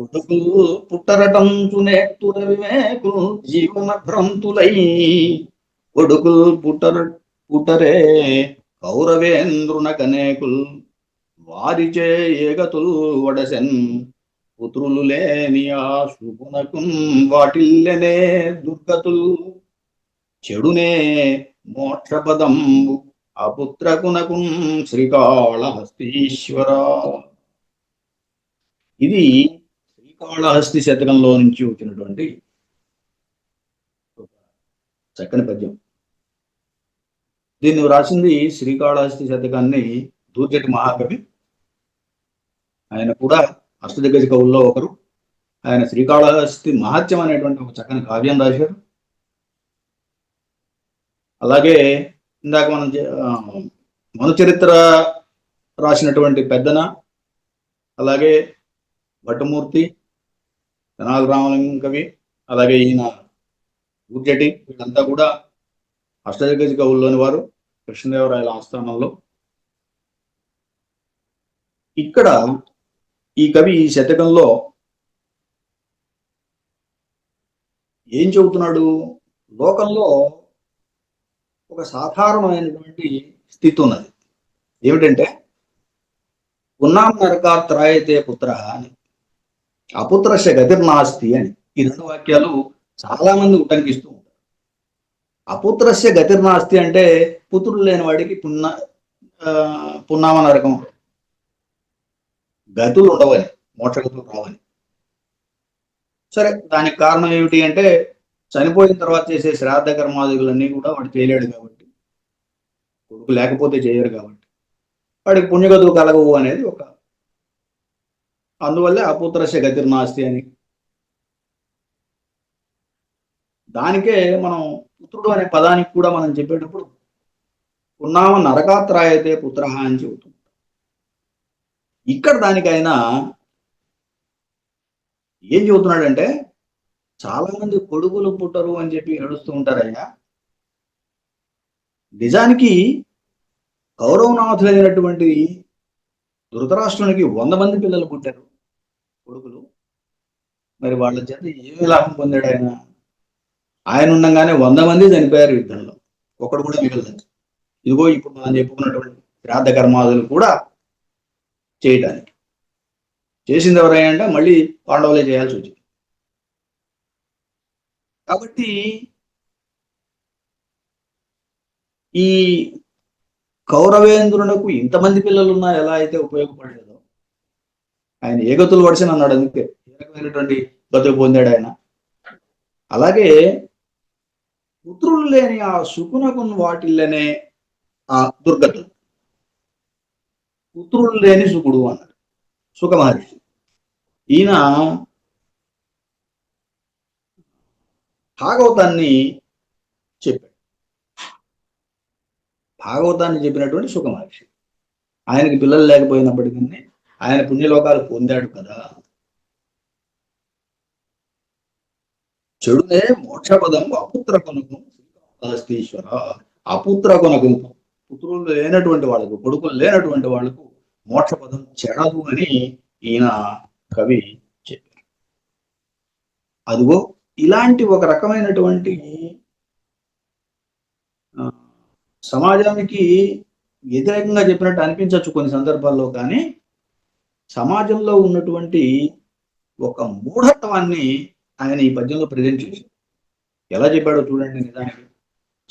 కొడుకులు పుట్టరటంచునేత్తుర వివేకులు జీవన భ్రంతులై కొడుకులు పుట్టర పుట్టరే కౌరవేంద్రునకనేకుల్ వారిచే ఏగతులు వడసెన్. పుత్రులు లేని ఆ శుభునకు వాటిల్లనే దుర్గతులు. చెడునే మోక్షపదంబు అపుత్రకునకు శ్రీకాళహస్తీశ్వర. ఇది శ్రీకాళహస్తి శతకంలో నుంచి వచ్చినటువంటి చక్కని పద్యం. దీన్ని వ్రాసింది శ్రీకాళహస్తి శతకాన్ని దూర్జటి మహాకవి. ఆయన కూడా అష్టదిగ్గజ కవుల్లో ఒకరు. ఆయన శ్రీకాళహస్తి మహత్యం అనేటువంటి ఒక చక్కని కావ్యం రాశారు. అలాగే ఇందాక మనం మనుచరిత్ర రాసినటువంటి పెద్దన అలాగే భటమూర్తి తెనాలి రామలింగం కవి అలాగే ఈయన గుడ్జటి వీళ్ళంతా కూడా అష్టదిగ్గజ కవుల్లోని వారు కృష్ణదేవరాయల ఆస్థానంలో. ఇక్కడ ఈ కవి ఈ శతకంలో ఏం చెబుతున్నాడు? లోకంలో ఒక సాధారణమైనటువంటి స్థితి ఉన్నది. ఏమిటంటే ఉన్నాం నరకాత్రాయతే పుత్ర అని. అపుత్రస్య గతిర్నాస్తి అని. ఈ రెండు వాక్యాలు చాలా మంది ఉటంకిస్తూ ఉంటారు. అపుత్రస్య గతిర్నాస్తి అంటే పుత్రుడు లేని వాడికి పున్న పున్నామ నరకం గతులు ఉండవని మోక్షగతులు రావని. సరే దానికి కారణం ఏమిటి అంటే చనిపోయిన తర్వాత చేసే శ్రాద్ధ కర్మాదులన్నీ కూడా వాడు చేయలేడు కాబట్టి కొడుకు లేకపోతే చేయరు కాబట్టి వాడికి పుణ్యగతులు కలగవు అనేది ఒక అందువల్లే అపుత్రస్య గతిర్నాస్తి అని. దానికే మనం పుత్రుడు అనే పదానికి కూడా మనం చెప్పేటప్పుడు ఉన్నామ నరకాత్రాయతే పుత్ర అని చెబుతుంది. ఇక్కడ దానికైనా ఏం చెబుతున్నాడంటే చాలా మంది కొడుకులు పుట్టరు అని చెప్పి ఏడుస్తూ ఉంటారయ్యా. నిజానికి కౌరవనాథులైనటువంటి ధృతరాష్ట్రునికి వంద మంది పిల్లలు పుట్టారు. కొడుకులు మరి వాళ్ళ చేత ఏమి లాభం పొందాడు ఆయన ఆయన ఉండగానే వంద మంది చనిపోయారు యుద్ధంలో. ఒకడు కూడా మిగలలేదు. ఇదిగో ఇప్పుడు మనం చెప్పుకున్నటువంటి శ్రాద్ధ కర్మాదులు కూడా చేయడానికి చేసింది ఎవరైనా మళ్ళీ పాండవులే చేయాల్సి వచ్చింది. కాబట్టి ఈ కౌరవేంద్రునకు ఇంతమంది పిల్లలు ఉన్నా ఎలా అయితే ఉపయోగపడలేదు? ఆయన ఏ గతులు అన్నాడు అందుకే. ఏ రకమైనటువంటి గతులు పొందాడు ఆయన. అలాగే పుత్రులు లేని ఆ సుకునకు వాటిల్లనే ఆ దుర్గతులు. పుత్రులు లేని సుకుడు అన్నాడు సుఖ మహర్షి. ఈయన భాగవతాన్ని చెప్పాడు. భాగవతాన్ని చెప్పినటువంటి సుఖ మహర్షి. ఆయనకి పిల్లలు లేకపోయినప్పటికీ ఆయన పుణ్యలోకాలు పొందాడు కదా. చెడునే మోక్షపదం అపుత్ర కొనకం శ్రీకాళహస్తీశ్వర. అపుత్ర కొనకు పుత్రులు లేనటువంటి వాళ్ళకు కొడుకులు లేనటువంటి వాళ్ళకు మోక్షపదం చెడదు అని ఈయన కవి చెప్పారు. అదిగో ఇలాంటి ఒక రకమైనటువంటి ఆ, సమాజానికి వ్యతిరేకంగా చెప్పినట్టు అనిపించవచ్చు కొన్ని సందర్భాల్లో కానీ సమాజంలో ఉన్నటువంటి ఒక మూఢత్వాన్ని ఆయన ఈ పద్యంలో ప్రజెంట్ చేశారు. ఎలా చెప్పాడో చూడండి నిజానికి.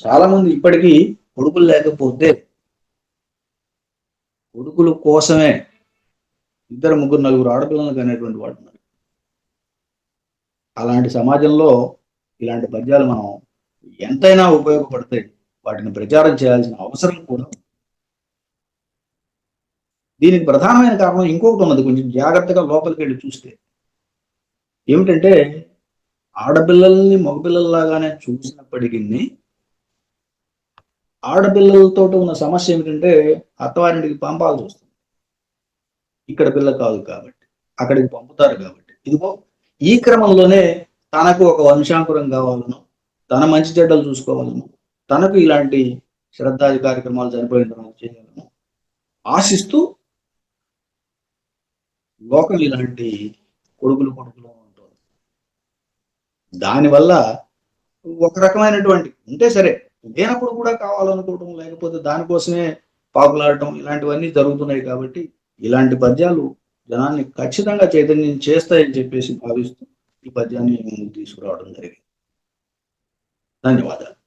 చాలా మంది ఇప్పటికీ కొడుకులు లేకపోతే కొడుకుల కోసమే ఇద్దరు ముగ్గురు నలుగురు ఆడపిల్లలకు అనేటువంటి వాడు ఉన్నారు. అలాంటి సమాజంలో ఇలాంటి పద్యాలు మనం ఎంతైనా ఉపయోగపడతాయి. వాటిని ప్రచారం చేయాల్సిన అవసరం కూడా ఉంది. దీనికి ప్రధానమైన కారణం ఇంకొకటి ఉన్నది. కొంచెం జాగ్రత్తగా లోపలికి వెళ్ళి చూస్తే. ఏమిటంటే ఆడపిల్లల్ని మగపిల్లల్లాగానే చూసినప్పటికీ ఆడపిల్లలతో ఉన్న సమస్య ఏమిటంటే అత్తవారింటికి పంపాల్సి వస్తుంది. ఇక్కడ పిల్ల కాదు కాబట్టి అక్కడికి పంపుతారు కాబట్టి. ఇదిగో ఈ క్రమంలోనే తనకు ఒక వంశాంకురం కావాలను తన మంచి చెడ్డలు చూసుకోవాలను తనకు ఇలాంటి శ్రద్ధాది కార్యక్రమాలు చనిపోయిన తర్వాత చేయగలను ఆశిస్తూ లోకం ఇలాంటి కొడుకులు కొడుకులు ఉంటుంది. దానివల్ల ఒక రకమైనటువంటి ఉంటే సరే లేనప్పుడు కూడా కావాలనుకోవడం లేకపోతే దానికోసమే పాకులాడటం ఇలాంటివన్నీ జరుగుతున్నాయి కాబట్టి ఇలాంటి పద్యాలు జనాన్ని ఖచ్చితంగా చైతన్యం చేస్తాయని చెప్పేసి భావిస్తూ ఈ పద్యాన్ని తీసుకురావడం జరిగింది. ధన్యవాదాలు.